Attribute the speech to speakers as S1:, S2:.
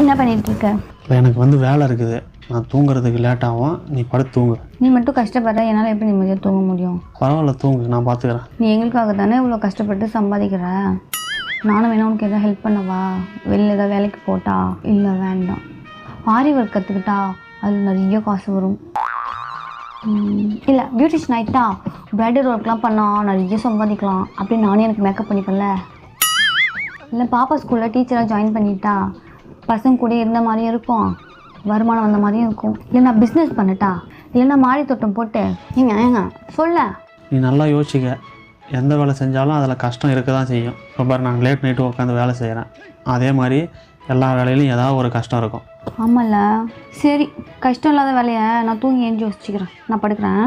S1: என்ன பண்ணிட்டு இருக்க
S2: இப்போ எனக்கு வந்து வேலை இருக்குது. நான் தூங்குறதுக்கு லேட் ஆகும். நீ படுத்து தூங்கு.
S1: நீ மட்டும் கஷ்டப்படுற என்னால் எப்படி நிம்மதியாக தூங்க முடியும்?
S2: பரவாயில்ல தூங்கு. நான் பார்த்துக்கிறேன்
S1: நீ எங்களுக்காக தானே இவ்வளோ கஷ்டப்பட்டு சம்பாதிக்கிற? நானும் வேணா உனக்கு எதாவது ஹெல்ப் பண்ணவா? வெளில ஏதாவது வேலைக்கு போட்டா? இல்லை வேண்டாம். ஆரி ஒர்க் கற்றுக்கிட்டா அதில் நிறைய காசு வரும். இல்லை பியூட்டிஷன் ஆகிட்டா ப்ரைடல் ஒர்க்லாம் பண்ணால் நிறைய சம்பாதிக்கலாம். அப்படின்னு நானே எனக்கு மேக்கப் பண்ணிப்பேன்ல. இல்லை பாப்பா ஸ்கூலில் டீச்சராக ஜாயின் பண்ணிட்டா பசங்க கூட இருந்த மாதிரியும் இருக்கும். வருமானம் வந்த மாதிரியும் இருக்கும். இல்லை நான் பிஸ்னஸ் பண்ணட்டா? இல்லைன்னா மாடி தோட்டம் போட்டு? ஏங்க ஏங்க சொல்ல.
S2: நீ நல்லா யோசிக்க எந்த வேலை செஞ்சாலும் அதில் கஷ்டம் இருக்க தான் செய்யும். இப்போ பாரு நான் லேட் நைட்டு உட்காந்து வேலை செய்கிறேன் அதே மாதிரி எல்லா வேலையிலும் ஏதாவது ஒரு கஷ்டம் இருக்கும்.
S1: ஆமாம்ல சரி கஷ்டம் இல்லாத வேலையை நான் தூங்கி ஏஞ்சி யோசிச்சுக்கிறேன். நான் படுக்கிறேன்.